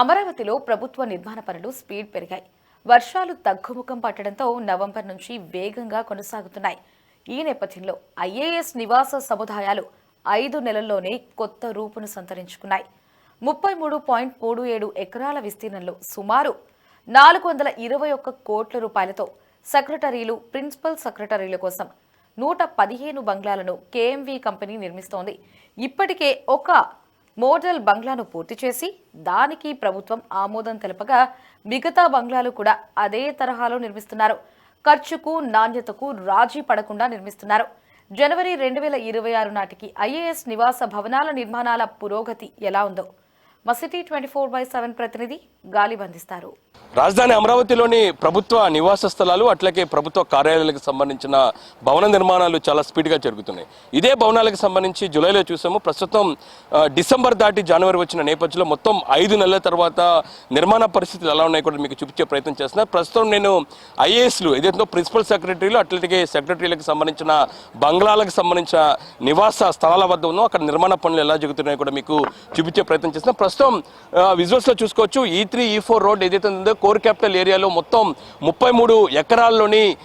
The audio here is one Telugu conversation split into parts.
అమరావతిలో ప్రభుత్వ నిర్మాణ పనులు స్పీడ్ పెరిగాయి. వర్షాలు తగ్గుముఖం పట్టడంతో నవంబర్ నుంచి వేగంగా కొనసాగుతున్నాయి. ఈ నేపథ్యంలో ఐఏఎస్ నివాస సముదాయాలు ఐదు నెలల్లోనే కొత్త రూపును సంతరించుకున్నాయి. ముప్పై మూడు పాయింట్ మూడు ఏడు ఎకరాల విస్తీర్ణంలో సుమారు నాలుగు వందల ఇరవై ఒక్క కోట్ల రూపాయలతో సెక్రటరీలు ప్రిన్సిపల్ సెక్రటరీల కోసం నూట పదిహేను బంగ్లాలను కేఎంవి కంపెనీ నిర్మిస్తోంది. ఇప్పటికే ఒక మోడల్ బంగ్లాను పూర్తి చేసి దానికి ప్రభుత్వం ఆమోదం తెలపగా మిగతా బంగ్లాలు కూడా అదే తరహాలో నిర్మిస్తున్నారు. ఖర్చుకు నాణ్యతకు రాజీ పడకుండా నిర్మిస్తున్నారు. జనవరి రెండు వేల ఇరవై ఆరు నాటికి ఐఏఎస్ నివాస భవనాల నిర్మాణాల పురోగతి ఎలా ఉందో మా city twenty four by seven ప్రతినిధి గాలి బంధిస్తారు. రాజధాని అమరావతిలోని ప్రభుత్వ నివాస స్థలాలు అట్లాగే ప్రభుత్వ కార్యాలయాలకు సంబంధించిన భవన నిర్మాణాలు చాలా స్పీడ్గా జరుగుతున్నాయి. ఇదే భవనాలకు సంబంధించి జూలైలో చూసాము. ప్రస్తుతం డిసెంబర్ దాటి జనవరి వచ్చిన నేపథ్యంలో మొత్తం ఐదు నెలల తర్వాత నిర్మాణ పరిస్థితులు ఎలా ఉన్నాయి కూడా మీకు చూపించే ప్రయత్నం చేస్తున్నా. ప్రస్తుతం నేను ఐఏఎస్లు ఏదైతే ప్రిన్సిపల్ సెక్రటరీలు అట్లాగే సెక్రటరీలకు సంబంధించిన బంగ్లాలకు సంబంధించిన నివాస స్థలాల వద్ద ఉన్నో. అక్కడ నిర్మాణ పనులు ఎలా జరుగుతున్నాయో కూడా మీకు చూపించే ప్రయత్నం చేస్తున్నా. ప్రస్తుతం విజువల్స్లో చూసుకోవచ్చు. ఈ త్రీ ఈ ఫోర్ రోడ్ ఏదైతే ఉందో కోర్ క్యాపిటల్ ఏరియాలో మొత్తం ముప్పై మూడు ఎకరాల్లోని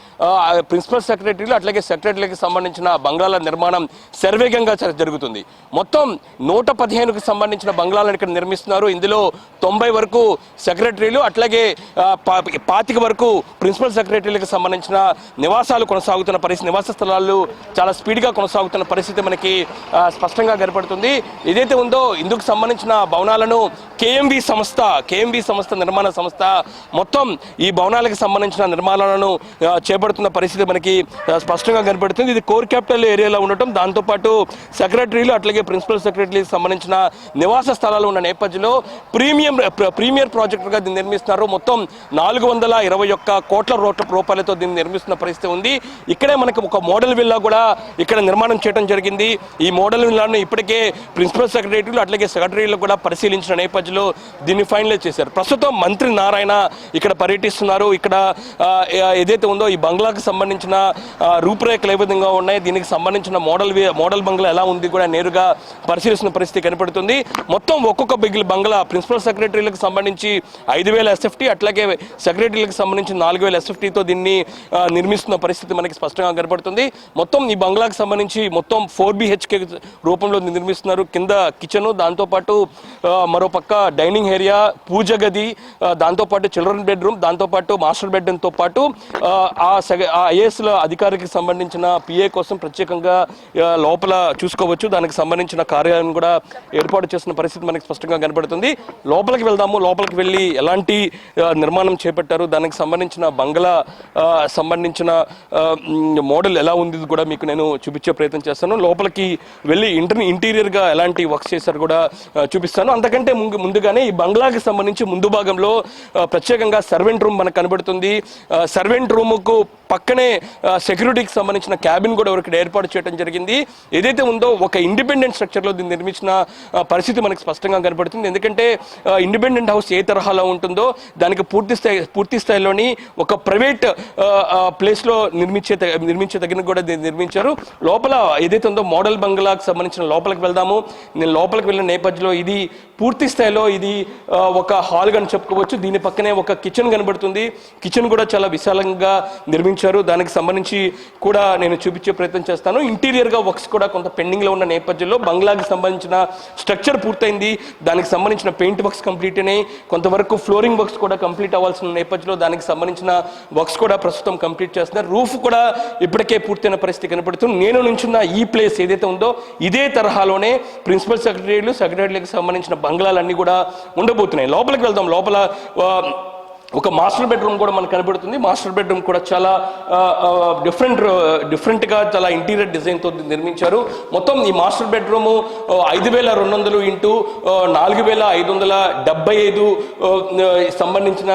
ప్రిన్సిపల్ సెక్రటరీలు అట్లాగే సెక్రటరీలకు సంబంధించిన బంగ్లాల నిర్మాణం శరవేగంగా జరుగుతుంది. మొత్తం నూట పదిహేనుకు సంబంధించిన బంగ్లాలను ఇక్కడ నిర్మిస్తున్నారు. ఇందులో తొంభై వరకు సెక్రటరీలు అట్లాగే పా- పాతిక వరకు ప్రిన్సిపల్ సెక్రటరీలకు సంబంధించిన నివాసాలు కొనసాగుతున్న పరిస్థితి నివాస స్థలాలు చాలా స్పీడ్గా కొనసాగుతున్న పరిస్థితి మనకి స్పష్టంగా కనపడుతుంది. ఏదైతే ఉందో ఇందుకు సంబంధించిన భవనాలు భవనాలను కేఎంవి సంస్థ కేఎంవి సంస్థ నిర్మాణ సంస్థ మొత్తం ఈ భవనాలకు సంబంధించిన నిర్మాణాలను చేపడుతున్న పరిస్థితి మనకి స్పష్టంగా కనపడుతుంది. ఇది కోర్ క్యాపిటల్ ఏరియాలో ఉండటం. దాంతోపాటు సెక్రటరీలు అట్లాగే ప్రిన్సిపల్ సెక్రటరీకి సంబంధించిన నివాస స్థలాలు ఉన్న నేపథ్యంలో ప్రీమియం ప్రీమియర్ ప్రాజెక్టుగా దీన్ని నిర్మిస్తున్నారు. మొత్తం నాలుగు వందల ఇరవై ఒక్క కోట్ల రోట్ల రూపాయలతో దీన్ని నిర్మిస్తున్న పరిస్థితి ఉంది. ఇక్కడే మనకి ఒక మోడల్ విల్లా కూడా ఇక్కడ నిర్మాణం చేయడం జరిగింది. ఈ మోడల్ విల్లాను ఇప్పటికే ప్రిన్సిపల్ సెక్రటరీలు అట్లాగే సెక్రటరీలు కూడా పరిశీలించిన నేపథ్యంలో దీన్ని ఫైనలైజ్ చేశారు. ప్రస్తుతం మంత్రి నారాయణ ఇక్కడ పర్యటిస్తున్నారు. ఇక్కడ ఏదైతే ఉందో ఈ బంగ్లాకు సంబంధించిన రూపురేఖలు ఏ విధంగా ఉన్నాయి దీనికి సంబంధించిన మోడల్ మోడల్ బంగ్లా ఎలా ఉంది కూడా నేరుగా పరిశీలిస్తున్న పరిస్థితి కనపడుతుంది. మొత్తం ఒక్కొక్క బిగిల్ బంగ్లా ప్రిన్సిపల్ సెక్రటరీలకు సంబంధించి ఐదు వేల ఎస్ఎఫ్టీ అట్లాగే సెక్రటరీలకు సంబంధించి నాలుగు వేల ఎస్ఎఫ్టీతో దీన్ని నిర్మిస్తున్న పరిస్థితి మనకి స్పష్టంగా కనపడుతుంది. మొత్తం ఈ బంగ్లాకు సంబంధించి మొత్తం ఫోర్ బిహెచ్కే రూపంలో నిర్మిస్తున్నారు. కింద కిచెన్ దాంతోపాటు మరోపక్క మరో పక్క డైనింగ్ ఏరియా పూజ గది దాంతోపాటు చిల్డ్రన్ బెడ్రూమ్ దాంతోపాటు మాస్టర్ బెడ్రూమ్తో పాటు ఆ, ఆ సెగ- ఆ ఐఏఎస్ల అధికారికి సంబంధించిన పిఏ కోసం ప్రత్యేకంగా లోపల చూసుకోవచ్చు. దానికి సంబంధించిన కార్యాలయం కూడా ఏర్పాటు చేసిన పరిస్థితి మనకి స్పష్టంగా కనబడుతుంది లోపలికి వెళ్దాము. లోపలికి వెళ్ళి ఎలాంటి నిర్మాణం చేపట్టారు? దానికి సంబంధించిన బంగ్లా సంబంధించిన మోడల్ ఎలా ఉంది కూడా మీకు నేను చూపించే ప్రయత్నం చేస్తాను. లోపలికి వెళ్ళి ఇంటర్ ఇంటీరియర్గా ఎలాంటి వర్క్స్ చేశారు కూడా చూపిస్తాను. అంతకంటే ముందు ముందుగానే ఈ బంగ్లాకి సంబంధించి ముందు భాగంలో ప్రత్యేకంగా సర్వెంట్ రూమ్ మనకు కనబడుతుంది. సర్వెంట్ రూముకు పక్కనే సెక్యూరిటీకి సంబంధించిన క్యాబిన్ కూడా ఇక్కడ ఏర్పాటు చేయడం జరిగింది. ఏదైతే ఉందో ఒక ఇండిపెండెంట్ స్ట్రక్చర్లో దీన్ని నిర్మించిన పరిస్థితి మనకి స్పష్టంగా కనబడుతుంది. ఎందుకంటే ఇండిపెండెంట్ హౌస్ ఏ తరహాలో ఉంటుందో దానికి పూర్తి స్థాయి పూర్తి స్థాయిలోని ఒక ప్రైవేట్ ప్లేస్లో నిర్మించే నిర్మించే తగిన కూడా దీన్ని నిర్మించారు. లోపల ఏదైతే ఉందో మోడల్ బంగ్లాకు సంబంధించిన లోపలికి వెళ్దాము. నేను లోపలికి వెళ్ళిన నేపథ్యంలో ఇది పూర్తి స్థాయిలో ఇది ఒక హాల్ అని చెప్పుకోవచ్చు. దీని పక్కనే ఒక కిచెన్ కనబడుతుంది. కిచెన్ కూడా చాలా విశాలంగా నిర్మించారు. దానికి సంబంధించి కూడా నేను చూపించే ప్రయత్నం చేస్తాను. ఇంటీరియర్గా వర్క్స్ కూడా కొంత పెండింగ్లో ఉన్న నేపథ్యంలో బంగ్లాకి సంబంధించిన స్ట్రక్చర్ పూర్తయింది. దానికి సంబంధించిన పెయింట్ వర్క్స్ కంప్లీట్ అయినాయి. కొంతవరకు ఫ్లోరింగ్ వర్క్స్ కూడా కంప్లీట్ అవ్వాల్సిన నేపథ్యంలో దానికి సంబంధించిన వర్క్స్ కూడా ప్రస్తుతం కంప్లీట్ చేస్తున్నారు. రూఫ్ కూడా ఇప్పటికే పూర్తయిన పరిస్థితి కనబడుతుంది నేను నుంచున్న ఈ ప్లేస్ ఏదైతే ఉందో ఇదే తరహాలోనే ప్రిన్సిపల్ సెక్రటరీలు సెక్రటరీలకు సంబంధించిన బంగ్లాలన్నీ కూడా ఉండబోతున్నాయి. లోపలికి వెళ్దాం. లోపల ఒక మాస్టర్ బెడ్రూమ్ కూడా మనకు కనబడుతుంది. మాస్టర్ బెడ్రూమ్ కూడా చాలా డిఫరెంట్ డిఫరెంట్గా చాలా ఇంటీరియర్ డిజైన్తో నిర్మించారు. మొత్తం ఈ మాస్టర్ బెడ్రూమ్ ఐదు వేల రెండు వందలు ఇంటూ నాలుగు వేల ఐదు వందల డెబ్బై ఐదు సంబంధించిన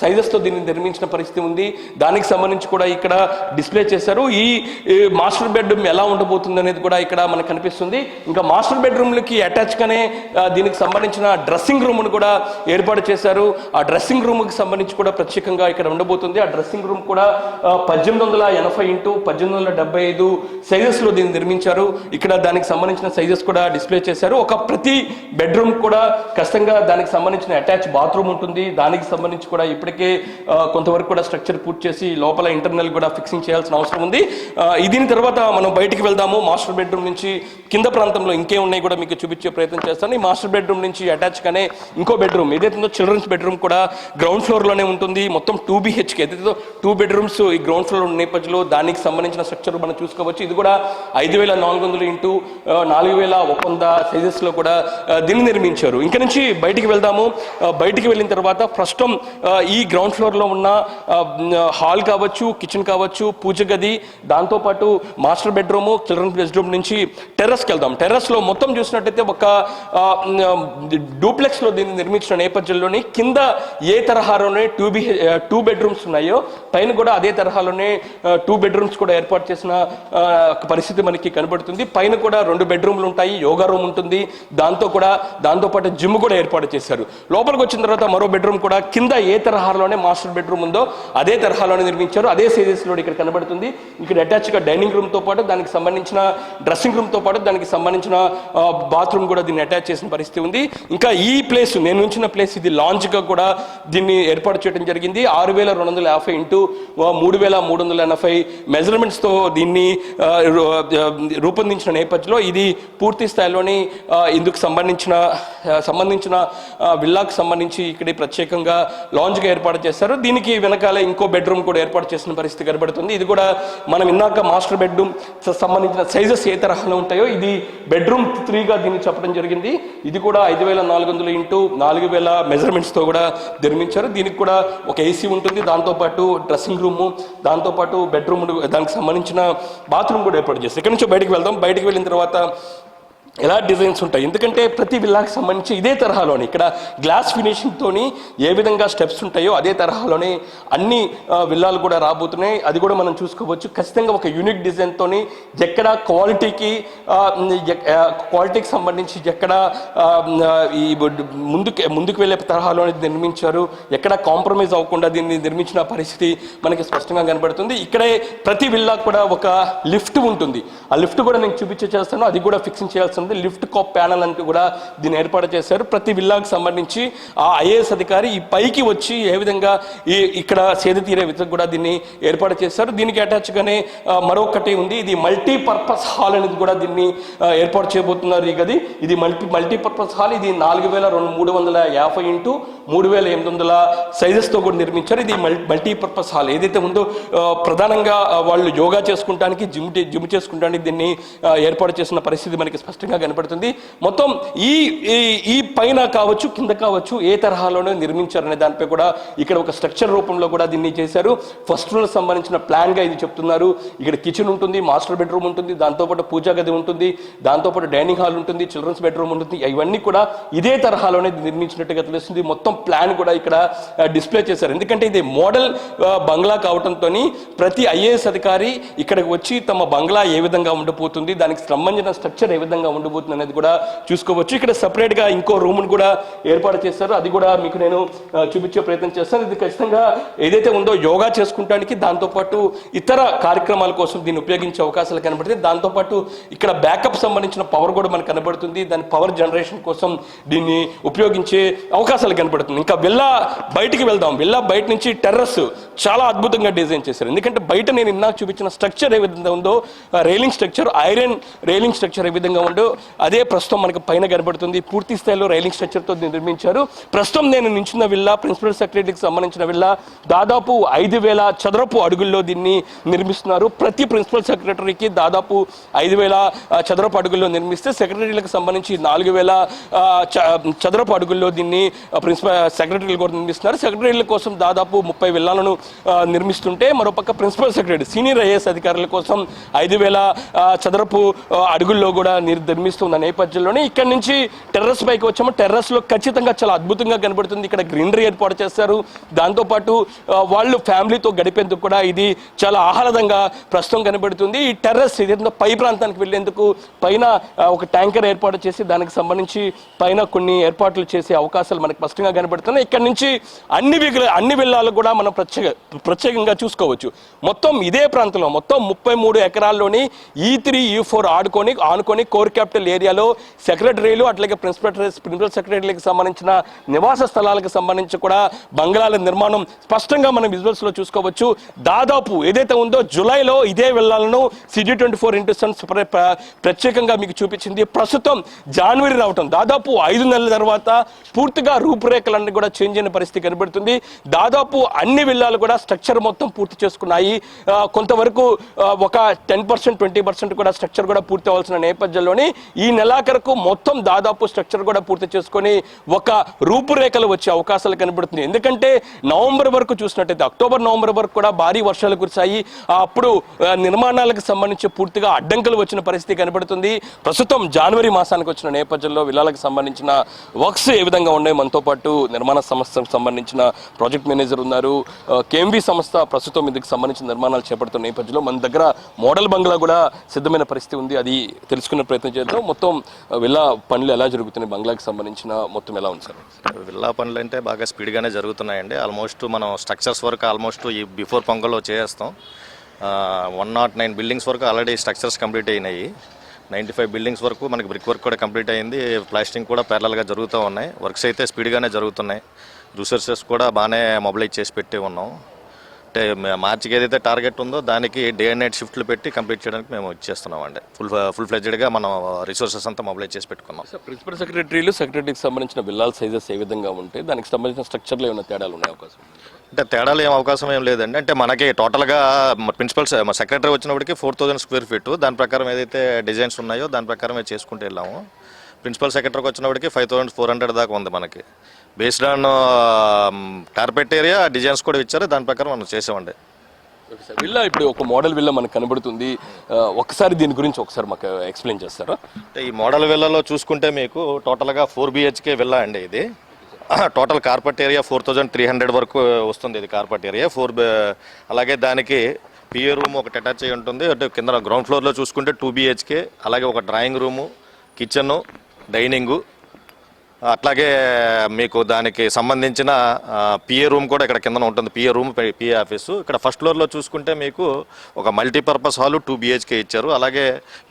సైజెస్తో దీన్ని నిర్మించిన పరిస్థితి ఉంది. దానికి సంబంధించి కూడా ఇక్కడ డిస్ప్లే చేశారు. ఈ ఈ మాస్టర్ బెడ్రూమ్ ఎలా ఉండబోతుంది అనేది కూడా ఇక్కడ మనకు కనిపిస్తుంది. ఇంకా మాస్టర్ బెడ్రూమ్లకి అటాచ్గానే దీనికి సంబంధించిన డ్రెస్సింగ్ రూమ్ను కూడా ఏర్పాటు చేశారు. ఆ డ్రెస్సింగ్ రూమ్కి సంబంధించి కూడా ప్రత్యేకంగా ఇక్కడ ఉండబోతుంది. ఆ డ్రెస్సింగ్ రూమ్ కూడా పద్దెనిమిది వందల ఎనభై ఇంటూ పద్దెనిమిది వందల డెబ్బై ఐదు సైజెస్లో దీన్ని నిర్మించారు. ఇక్కడ దానికి సంబంధించిన సైజెస్ కూడా డిస్ప్లే చేశారు. ఒక ప్రతి బెడ్రూమ్ కూడా ఖచ్చితంగా దానికి సంబంధించిన అటాచ్ బాత్రూమ్ ఉంటుంది. దానికి సంబంధించి కూడా ఇప్పటికే కొంతవరకు కూడా స్ట్రక్చర్ పూర్తి చేసి లోపల ఇంటర్నల్ కూడా ఫిక్సింగ్ చేయాల్సిన అవసరం ఉంది. దీని తర్వాత మనం బయటికి వెళ్దాము. మాస్టర్ బెడ్రూమ్ నుంచి కింద ప్రాంతంలో ఇంకే ఉన్నాయి కూడా మీకు చూపించే ప్రయత్నం చేస్తాను. ఈ మాస్టర్ బెడ్రూమ్ నుంచి అటాచ్ కానీ ఇంకో బెడ్రూమ్ ఏదైతే ఉందో చిల్డ్రన్స్ బెడ్రూమ్ కూడా గ్రౌండ్ ఫ్లోర్లోనే ఉంటుంది. మొత్తం టూ బిహెచ్కే ఏదైతే టూ బెడ్రూమ్స్ ఈ గ్రౌండ్ ఫ్లోర్ ఉన్న నేపథ్యంలో దానికి సంబంధించిన స్ట్రక్చర్ మనం చూసుకోవచ్చు. ఇది కూడా ఐదు వేల నాలుగు వందలు ఇంటూ నాలుగు వేల ఒక వంద సైజెస్లో కూడా దీన్ని నిర్మించారు. ఇంక నుంచి బయటికి వెళ్దాము. బయటికి వెళ్ళిన తర్వాత ప్రస్తుతం ఈ గ్రౌండ్ ఫ్లోర్లో ఉన్న హాల్ కావచ్చు కిచెన్ కావచ్చు పూజ గది దాంతోపాటు మాస్టర్ బెడ్రూమ్ చిల్డ్రన్ బెడ్రూమ్ నుంచి టెర్రస్కి వెళ్దాం. టెర్రస్లో మొత్తం చూసినట్టయితే ఒక డూప్లెక్స్లో దీన్ని నిర్మించిన నేపథ్యంలోని కింద ఏ తరహాలోనే టూ బి టూ బెడ్రూమ్స్ ఉన్నాయో పైన కూడా అదే తరహాలోనే uh, టూ బెడ్రూమ్స్ కూడా ఏర్పాటు చేసిన uh, పరిస్థితి మనకి కనబడుతుంది. పైన కూడా రెండు బెడ్రూమ్లు ఉంటాయి యోగా రూమ్ ఉంటుంది. దాంతో కూడా దాంతో పాటు జిమ్ కూడా ఏర్పాటు చేశారు. లోపలికి వచ్చిన తర్వాత మరో బెడ్రూమ్ కూడా కింద ఏ తరహాలోనే మాస్టర్ బెడ్రూమ్ ఉందో అదే తరహాలోనే నిర్మించారు. అదే సైజెస్లో ఇక్కడ కనబడుతుంది. ఇక్కడ అటాచ్గా డైనింగ్ రూమ్తో పాటు దానికి సంబంధించిన డ్రెస్సింగ్ రూమ్తో పాటు దానికి సంబంధించిన uh, బాత్రూమ్ కూడా దీన్ని అటాచ్ చేసిన పరిస్థితి ఉంది. ఇంకా ఈ ప్లేస్ నేను ఉంచిన ప్లేస్ ఇది లాంచ్గా కూడా దీన్ని ఏర్పాటు చేయడం జరిగింది. ఆరు వేల రెండు వందల యాభై ఇంటూ మూడు వేల మూడు వందల ఎనభై మెజర్మెంట్స్తో దీన్ని రూపొందించిన నేపథ్యంలో ఇది పూర్తి స్థాయిలోని ఇందుకు సంబంధించిన సంబంధించిన విల్లాకు సంబంధించి ఇక్కడ ప్రత్యేకంగా లాంజ్గా ఏర్పాటు చేస్తారు దీనికి వెనకాల ఇంకో బెడ్రూమ్ కూడా ఏర్పాటు చేసిన పరిస్థితి కనబడుతుంది. ఇది కూడా మనం ఇందాక మాస్టర్ బెడ్రూమ్ సంబంధించిన సైజెస్ ఏ తరహాలో ఉంటాయో ఇది బెడ్రూమ్ త్రీగా దీన్ని చెప్పడం జరిగింది. ఇది కూడా ఐదు వేల నాలుగు వందల ఇంటూ నాలుగు వేల మెజర్మెంట్స్తో కూడా నిర్మించారు. దీనికి కూడా ఒక ఏసీ ఉంటుంది. దాంతోపాటు డ్రెస్సింగ్ రూమ్ దాంతోపాటు బెడ్రూమ్ దానికి సంబంధించిన బాత్రూమ్ కూడా ఏర్పాటు చేస్తారు. ఇక్కడ నుంచి బయటకు వెళ్దాం. బయటికి వెళ్ళిన తర్వాత ఎలా డిజైన్స్ ఉంటాయి? ఎందుకంటే ప్రతి విల్లాకి సంబంధించి ఇదే తరహాలోని ఇక్కడ గ్లాస్ ఫినిషింగ్తోని ఏ విధంగా స్టెప్స్ ఉంటాయో అదే తరహాలోనే అన్ని విల్లాలు కూడా రాబోతున్నాయి. అది కూడా మనం చూసుకోవచ్చు. ఖచ్చితంగా ఒక యూనిక్ డిజైన్తోని ఎక్కడ క్వాలిటీకి క్వాలిటీకి సంబంధించి ఎక్కడ ఈ ముందుకు ముందుకు వెళ్ళే తరహాలోనే నిర్మించారు. ఎక్కడ కాంప్రమైజ్ అవ్వకుండా దీన్ని నిర్మించిన పరిస్థితి మనకి స్పష్టంగా కనబడుతుంది. ఇక్కడే ప్రతి విల్లా కూడా ఒక లిఫ్ట్ ఉంటుంది. ఆ లిఫ్ట్ కూడా నేను చూపించే చేస్తాను. అది కూడా ఫిక్సింగ్ చేయాల్సి ఉంది. లిఫ్ట్ కాప్ ప్యానల్ అంటూ కూడా దీన్ని ఏర్పాటు చేశారు. ప్రతి విల్లాకు సంబంధించి ఆ ఐఏఎస్ అధికారి ఈ పైకి వచ్చి ఏ విధంగా ఈ ఇక్కడ సేద తీరే విధంగా కూడా దీన్ని ఏర్పాటు చేశారు. దీనికి అటాచ్గానే మరొకటి ఉంది. ఇది మల్టీపర్పస్ హాల్ అనేది కూడా దీన్ని ఏర్పాటు చేయబోతున్నారు ఈ గది. ఇది మల్టీ మల్టీపర్పస్ హాల్. ఇది నాలుగు వేల రెండు మూడు వందల యాభై ఇంటూ మూడు వేల ఎనిమిది వందల సైజెస్తో కూడా నిర్మించారు. ఇది మల్టీపర్పస్ హాల్. ఏదైతే ఉందో ప్రధానంగా వాళ్ళు యోగా చేసుకుంటానికి జిమ్ జిమ్ చేసుకుంటానికి దీన్ని ఏర్పాటు చేసిన పరిస్థితి మనకి స్పష్టంగా కనపడుతుంది. మొత్తం ఈ ఈ- పైన కావచ్చు కింద కావచ్చు ఏ తరహాలోనే నిర్మించారనే దానిపై కూడా ఇక్కడ ఒక స్ట్రక్చర్ రూపంలో కూడా దీన్ని చేశారు. ఫస్ట్ ఫ్లోర్ సంబంధించిన ప్లాన్గా ఇది చెప్తున్నారు. ఇక్కడ కిచెన్ ఉంటుంది మాస్టర్ బెడ్రూమ్ ఉంటుంది దాంతోపాటు పూజా గది ఉంటుంది దాంతోపాటు డైనింగ్ హాల్ ఉంటుంది చిల్డ్రన్స్ బెడ్రూమ్ ఉంటుంది. ఇవన్నీ కూడా ఇదే తరహాలోనే నిర్మించినట్టుగా తెలుస్తుంది. మొత్తం ప్లాన్ కూడా ఇక్కడ డిస్ప్లే చేశారు. ఎందుకంటే ఇది మోడల్ బంగ్లా కావడంతో ప్రతి ఐఏఎస్ అధికారి ఇక్కడికి వచ్చి తమ బంగ్లా ఏ విధంగా ఉండబోతుంది దానికి సంబంధించిన స్ట్రక్చర్ ఏ విధంగా ఉండబోతుంది అనేది కూడా చూసుకోవచ్చు. ఇక్కడ సపరేట్గా గా ఇంకో రూమ్ కూడా ఏర్పాటు చేస్తారు. అది కూడా మీకు నేను చూపించే ప్రయత్నం చేస్తాను. ఇది ఖచ్చితంగా ఏదైతే ఉందో యోగా చేసుకుంటానికి దాంతోపాటు ఇతర కార్యక్రమాల కోసం దీన్ని ఉపయోగించే అవకాశాలు కనబడుతుంది దాంతోపాటు ఇక్కడ బ్యాకప్ సంబంధించిన పవర్ కూడా మనకు కనబడుతుంది. దాని పవర్ జనరేషన్ కోసం దీన్ని ఉపయోగించే అవకాశాలు కనబడుతుంది ఇంకా వెళ్ళా బయటికి వెళ్దాం. వెళ్ళా బయట నుంచి టెర్రస్ చాలా అద్భుతంగా డిజైన్ చేశారు. ఎందుకంటే బయట నేను ఇందాక చూపించిన స్ట్రక్చర్ ఏ విధంగా ఉందో railing structure iron railing structure ఏ విధంగా ఉందో అదే ప్రస్తుతం మనకు పైన కనబడుతుంది. పూర్తి స్థాయిలో రైలింగ్ స్ట్రక్చర్తో నిర్మించారు. ప్రస్తుతం నేను నించున్న విల్లా ప్రిన్సిపల్ సెక్రటరీకి సంబంధించిన విల్లా దాదాపు ఐదు వేల చదరపు అడుగుల్లో దీన్ని నిర్మిస్తున్నారు. ప్రతి ప్రిన్సిపల్ సెక్రటరీకి దాదాపు ఐదు వేల చదరపు అడుగుల్లో నిర్మిస్తే సెక్రటరీలకు సంబంధించి నాలుగు వేల చ- చదరపు అడుగుల్లో దీన్ని ప్రిన్సిపల్ సెక్రటరీలు కూడా నిర్మిస్తున్నారు. సెక్రటరీల కోసం దాదాపు ముప్పై విల్లాలను నిర్మిస్తుంటే మరోపక్క ప్రిన్సిపల్ సెక్రటరీ సీనియర్ ఐఏఎస్ అధికారుల కోసం ఐదు వేల చదరపు అడుగుల్లో కూడా నిర్ నిర్మిస్తున్న నేపథ్యంలోనే ఇక్కడ నుంచి టెర్రస్ పైకి వచ్చాము. టెర్రస్లో ఖచ్చితంగా చాలా అద్భుతంగా కనబడుతుంది. ఇక్కడ గ్రీనరీ ఏర్పాటు చేస్తారు దాంతోపాటు వాళ్ళు ఫ్యామిలీతో గడిపేందుకు కూడా ఇది చాలా ఆహ్లాదంగా ప్రస్తుతం కనబడుతుంది. ఈ టెర్రస్ పై ప్రాంతానికి వెళ్ళేందుకు పైన ఒక ట్యాంకర్ ఏర్పాటు చేసి దానికి సంబంధించి పైన కొన్ని ఏర్పాట్లు చేసే అవకాశాలు మనకు స్పష్టంగా కనబడుతున్నాయి. ఇక్కడ నుంచి అన్ని విగుల అన్ని విల్లాలు కూడా మనం ప్రత్యేక ప్రత్యేకంగా చూసుకోవచ్చు. మొత్తం ఇదే ప్రాంతంలో మొత్తం ముప్పై మూడు ఎకరాల్లోని ఈ త్రీ ఈ ఫోర్ ఆడుకొని ఆనుకొని కోర్ క్యాపిటల్ ఏరియాలో సెక్రటరీలు అట్లాగే ప్రిన్సిపల్ ప్రిన్సిపల్ సెక్రటరీలకు సంబంధించిన నివాస స్థలాలకు సంబంధించి కూడా బంగ్లాల నిర్మాణం స్పష్టంగా మనం విజువల్స్లో చూసుకోవచ్చు. దాదాపు ఏదైతే ఉందో జూలైలో ఇదే వెళ్ళాలను city twenty four into seven ప్రత్యేకంగా మీకు చూపించింది. ప్రస్తుతం జనవరి రావటం దాదాపు ఐదు నెలల తర్వాత పూర్తిగా రూపురేఖలన్నీ కూడా చేంజ్ అయిన పరిస్థితి కనబడుతుంది. దాదాపు అన్ని విల్లాలు కూడా స్ట్రక్చర్ మొత్తం పూర్తి చేసుకున్నాయి. కొంతవరకు ఒక టెన్ పర్సెంట్ ట్వంటీ పర్సెంట్ కూడా స్ట్రక్చర్ కూడా పూర్తి అవ్వాల్సిన నేపథ్యంలోని ఈ నెలాఖరుకు మొత్తం దాదాపు స్ట్రక్చర్ కూడా పూర్తి చేసుకొని ఒక రూపురేఖలు వచ్చే అవకాశాలు కనబడుతుంది ఎందుకంటే నవంబర్ వరకు చూసినట్టయితే అక్టోబర్ నవంబర్ వరకు కూడా భారీ వర్షాలు కురిశాయి. అప్పుడు నిర్మాణాలకు సంబంధించి పూర్తిగా అడ్డంకులు వచ్చిన పరిస్థితి కనబడుతుంది. ప్రస్తుతం జనవరి మాసానికి వచ్చిన నేపథ్యంలో విలాలకు సంబంధించిన వర్క్స్ ఏ విధంగా ఉన్నాయి? మనతో పాటు నిర్మాణ సంస్థకు సంబంధించిన ప్రాజెక్ట్ మేనేజర్ ఉన్నారు. కేఎంవి సంస్థ ప్రస్తుతం ఇందుకు సంబంధించిన నిర్మాణాలు చేపడుతున్న నేపథ్యంలో మన దగ్గర మోడల్ బంగ్లా కూడా సిద్ధమైన పరిస్థితి ఉంది. అది తెలుసుకునే ప్రయత్నం చేద్దాం. మొత్తం విల్లా పనులు ఎలా జరుగుతున్నాయి? బంగ్లాకి సంబంధించిన మొత్తం ఎలా ఉంది సార్? విల్లా పనులు అంటే బాగా స్పీడ్గానే జరుగుతున్నాయండి. ఆల్మోస్ట్ మనం స్ట్రక్చర్స్ వరకు ఆల్మోస్ట్ ఈ బిఫోర్ పొంగల్లో చేస్తాం వన్ నాట్ నైన్ బిల్డింగ్స్ వరకు ఆల్రెడీ స్ట్రక్చర్స్ కంప్లీట్ అయినాయి. నైంటీ ఫైవ్ బిల్డింగ్స్ వరకు మనకి బ్రిక్ వర్క్ కూడా కంప్లీట్ అయింది. ప్లాస్టింగ్ కూడా ప్యారల్గా జరుగుతూ ఉన్నాయి. వర్క్స్ అయితే స్పీడ్గానే జరుగుతున్నాయి. రిసోర్సెస్ కూడా బాగానే మొబిలైజ్ చేసి పెట్టి ఉన్నాం. అంటే మార్చికి ఏదైతే టార్గెట్ ఉందో దానికి డే అండ్ నైట్ షిఫ్ట్లు పెట్టి కంప్లీట్ చేయడానికి మేము ఇచ్చేస్తున్నాం అండి ఫుల్ ఫుల్ ఫ్లెడ్జెడ్గా మనం రిసోర్సెస్ అంతా మొబిలైజ్ చేసి పెట్టుకున్నాం. సార్ ప్రిన్సిపల్ సెక్రటరీలు సెక్రటరీకి సంబంధించిన విల్లాల సైజెస్ ఏ విధంగా ఉంటాయి దానికి సంబంధించిన స్ట్రక్చర్లో ఏమైనా తేడాలు ఉన్నాయి అవకాశం? అంటే తేడాలు ఏం అవకాశం ఏం లేదండి. అంటే మనకి టోటల్గా ప్రిన్సిపల్ సెక్రటరీ వచ్చినప్పటికి ఫోర్ థౌజండ్ స్క్వేర్ ఫీట్ దాని ప్రకారం ఏదైతే డిజైన్స్ ఉన్నాయో దాని ప్రకారం మేము చేసుకుంటూ వెళ్ళాము. ప్రిన్సిపల్ సెక్రటరీకి వచ్చినప్పటికి ఫైవ్ థౌసండ్ ఫోర్ హండ్రెడ్ దాకా ఉంది మనకి. Based on carpet area designs కూడా ఇచ్చారు. దాని ప్రకారం మనం చేసామండి. విల్లా ఇప్పుడు ఒక మోడల్ విల్లా మనకు కనబడుతుంది. ఒకసారి దీని గురించి ఒకసారి మాకు ఎక్స్ప్లెయిన్ చేస్తారా? అంటే ఈ మోడల్ విల్లాలో చూసుకుంటే మీకు టోటల్గా ఫోర్ బిహెచ్కే విల్లా అండి ఇది. Total carpet area four thousand three hundred వరకు వస్తుంది ఇది కార్పెట్ ఏరియా. ఫోర్ అలాగే దానికి పిఏ రూమ్ ఒకటి అటాచ్ అయి ఉంటుంది. అంటే కింద గ్రౌండ్ ఫ్లోర్లో చూసుకుంటే టూ బిహెచ్కే అలాగే ఒక డ్రాయింగ్ రూము కిచెను డైనింగు అట్లాగే మీకు దానికి సంబంధించిన పిఏ రూమ్ కూడా ఇక్కడ కింద ఉంటుంది. పిఏ రూమ్ పిఏ ఆఫీసు ఇక్కడ ఫస్ట్ ఫ్లోర్లో చూసుకుంటే మీకు ఒక మల్టీపర్పస్ హాలు టూ బిహెచ్కే ఇచ్చారు. అలాగే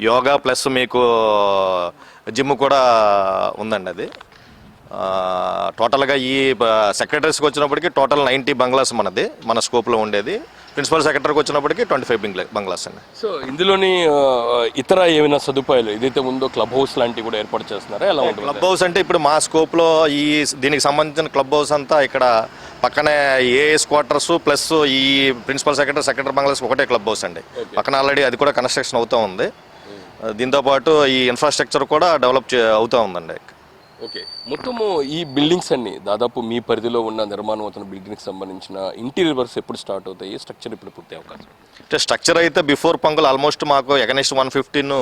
యోగా ప్లస్ మీకు జిమ్ కూడా ఉందండి అది. టోటల్గా ఈ సెక్రటరీస్కి వచ్చినప్పటికీ టోటల్ నైంటీ బంగ్లాస్ మనది మన స్కోప్లో ఉండేది. ప్రిన్సిపల్ సెక్రటరీకి వచ్చినప్పటికి ట్వంటీ ఫైవ్ బంగ్లాస్ అండి. సో ఇందులోని ఇతర ఏమైనా సదుపాయాలు? ఏదైతే ఉందో క్లబ్ హౌస్ లాంటివి కూడా ఏర్పాటు చేస్తున్నారా? ఎలా ఉంటుంది? క్లబ్ హౌస్ అంటే ఇప్పుడు మా స్కోప్లో ఈ దీనికి సంబంధించిన క్లబ్ హౌస్ అంతా ఇక్కడ పక్కనే ఏఎస్ క్వార్టర్స్ ప్లస్ ఈ ప్రిన్సిపల్ సెక్రటరీ సెక్రటరీ బంగ్లాస్ ఒకటే క్లబ్ హౌస్ అండి. పక్కన ఆల్రెడీ అది కూడా కన్స్ట్రక్షన్ అవుతూ ఉంది. దీంతో పాటు ఈ ఇన్ఫ్రాస్ట్రక్చర్ కూడా డెవలప్ అవుతూ ఉందండి. ఓకే. మొత్తము ఈ బిల్డింగ్స్ అన్ని దాదాపు మీ పరిధిలో ఉన్న నిర్మాణం అవుతున్న బిల్డింగ్కి సంబంధించిన ఇంటీరియర్ వర్క్స్ ఎప్పుడు స్టార్ట్ అవుతాయి? స్ట్రక్చర్ ఇప్పుడు పూర్తి అవకాశం? అంటే స్ట్రక్చర్ అయితే బిఫోర్ పంగులు ఆల్మోస్ట్ మాకు against one fifteen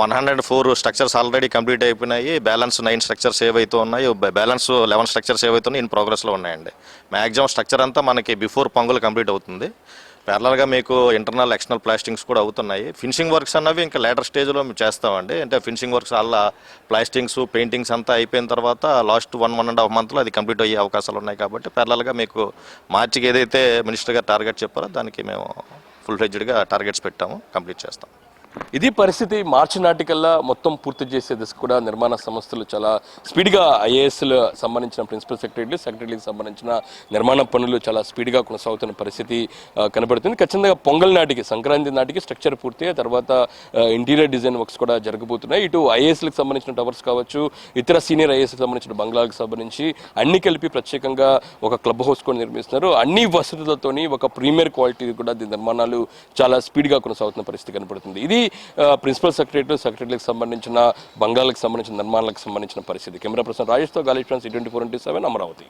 one hundred four structures already complete అయిపోయినాయి. బ్యాలెన్స్ నైన్ స్ట్రక్చర్స్ ఏవైతే ఉన్నాయి బ్యాలెన్స్ లెవెన్ స్ట్రక్చర్స్ ఏవైతే ఉన్నాయో ఇన్ ప్రోగ్రెస్లో ఉన్నాయండి మ్యాక్సిమం స్ట్రక్చర్ అంతా మనకి బిఫోర్ పంగులు కంప్లీట్ అవుతుంది. ప్యారలల్గా మీకు ఇంటర్నల్ ఎక్స్టర్నల్ ప్లాస్టింగ్స్ కూడా అవుతున్నాయి. ఫినిషింగ్ వర్క్స్ అన్నవి ఇంకా లేటర్ స్టేజ్లో మేము చేస్తామండి. అంటే ఫినిషింగ్ వర్క్స్ అలా ప్లాస్టింగ్స్ పెయింటింగ్స్ అంతా అయిపోయిన తర్వాత last one one and half మంత్లో అది కంప్లీట్ అయ్యే అవకాశాలు ఉన్నాయి కాబట్టి ప్యారలల్గా మీకు మార్చికి ఏదైతే మినిస్టర్ గారు టార్గెట్ చెప్పారో దానికి మేము ఫుల్ ఫ్లెడ్జ్డ్గా టార్గెట్స్ పెట్టాము కంప్లీట్ చేస్తాం. ఇది పరిస్థితి మార్చి నాటికల్లా మొత్తం పూర్తి చేసే దిశ కూడా నిర్మాణ సంస్థలు చాలా స్పీడ్గా ఐఏఎస్లు సంబంధించిన ప్రిన్సిపల్ సెక్రటరీలు సెక్రటరీలకు సంబంధించిన నిర్మాణ పనులు చాలా స్పీడ్గా కొనసాగుతున్న పరిస్థితి కనబడుతుంది. ఖచ్చితంగా పొంగల్ నాటికి సంక్రాంతి నాటికి స్ట్రక్చర్ పూర్తి తర్వాత ఇంటీరియర్ డిజైన్ వర్క్స్ కూడా జరగబోతున్నాయి. ఇటు ఐఏఎస్లకు సంబంధించిన టవర్స్ కావచ్చు ఇతర సీనియర్ ఐఏఎస్కి సంబంధించిన బంగ్లాలకు సంబంధించి అన్ని కలిపి ప్రత్యేకంగా ఒక క్లబ్ హౌస్ కూడా నిర్మిస్తున్నారు. అన్ని వసతులతోని ఒక ప్రీమియర్ క్వాలిటీ కూడా దీని నిర్మాణాలు చాలా స్పీడ్గా కొనసాగుతున్న పరిస్థితి కనబడుతుంది. ఇది ప్రిన్సిపల్ సెక్రటరీ సెక్రటరీలకు సంబంధించిన బంగాళకు సంబంధించిన నిర్మాణాలకు సంబంధించిన పరిస్థితి. కెమెరా పర్సన్ రాజేష్తో గాలేష్ friends twenty four into seven Amaravati.